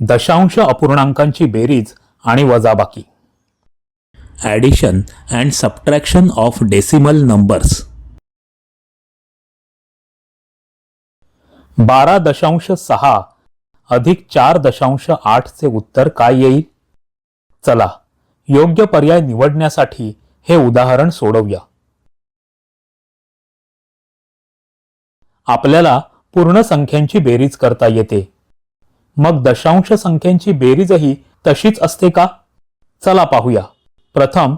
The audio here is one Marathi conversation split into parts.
दशांश अपूर्णांकांची बेरीज आणि वजाबाकी. Addition and subtraction of decimal numbers बारा दशांश सहा अधिक चार दशांश आठचे उत्तर काय येईल? चला योग्य पर्याय निवडण्यासाठी हे उदाहरण सोडवूया. आपल्याला पूर्ण संख्यांची बेरीज करता येते. मग दशांश संख्यांची बेरीजही तशीच असते का? चला पाहूया. प्रथम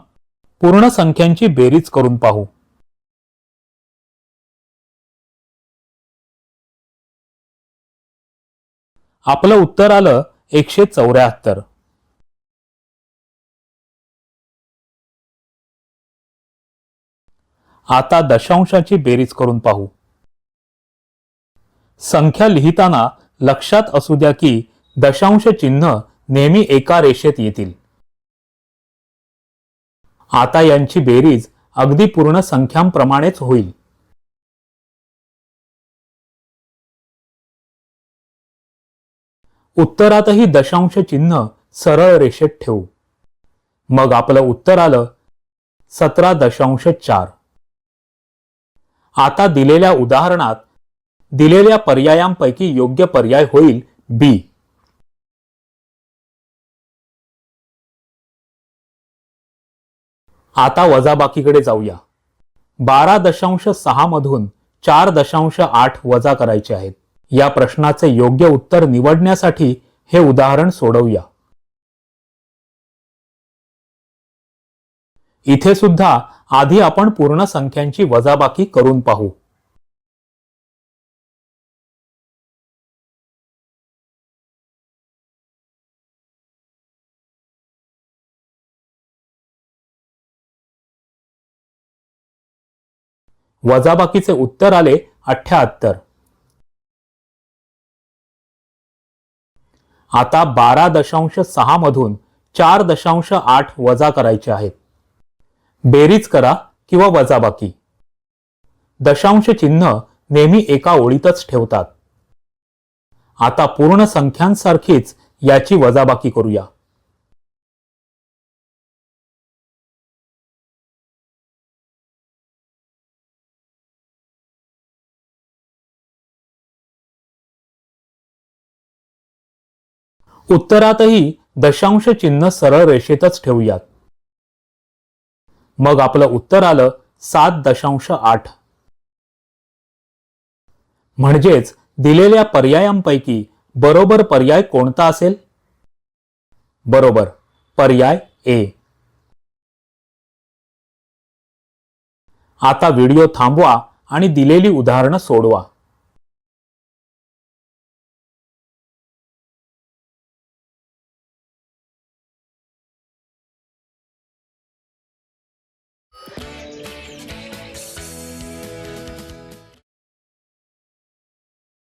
पूर्ण संख्यांची बेरीज करून पाहू. आपलं उत्तर आलं एकशे चौऱ्याहत्तर. आता दशांशाची बेरीज करून पाहू. संख्या लिहिताना लक्षात असू द्या की दशांश चिन्ह नेहमी एका रेषेत येतील. आता यांची बेरीज अगदी पूर्ण संख्यांप्रमाणेच होईल. उत्तरातही दशांश चिन्ह सरळ रेषेत ठेवू. मग आपलं उत्तर आलं सतरा दशांश चार. आता दिलेल्या उदाहरणात दिलेल्या पर्यायांपैकी योग्य पर्याय होईल बी. आता वजाबाकीकडे जाऊया. बारा दशांश सहा मधून चार दशांश आठ वजा करायचे आहेत. या प्रश्नाचे योग्य उत्तर निवडण्यासाठी हे उदाहरण सोडवूया. इथे सुद्धा आधी आपण पूर्ण संख्यांची वजाबाकी करून पाहू. वजाबाकीचे उत्तर आले अठ्याहत्तर. आता बारा दशांश सहा मधून चार दशांश आठ वजा करायचे आहेत. बेरीज करा किंवा वजाबाकी. दशांश चिन्ह नेहमी एका ओळीतच ठेवतात. आता पूर्ण संख्यांसारखीच याची वजाबाकी करूया. उत्तरातही दशांश चिन्ह सरळ रेषेतच ठेवूयात. मग आपलं उत्तर आलं सात दशांश आठ. म्हणजेच दिलेल्या पर्यायांपैकी बरोबर पर्याय कोणता असेल? बरोबर पर्याय ए आता व्हिडिओ थांबवा आणि दिलेली उदाहरणं सोडवा.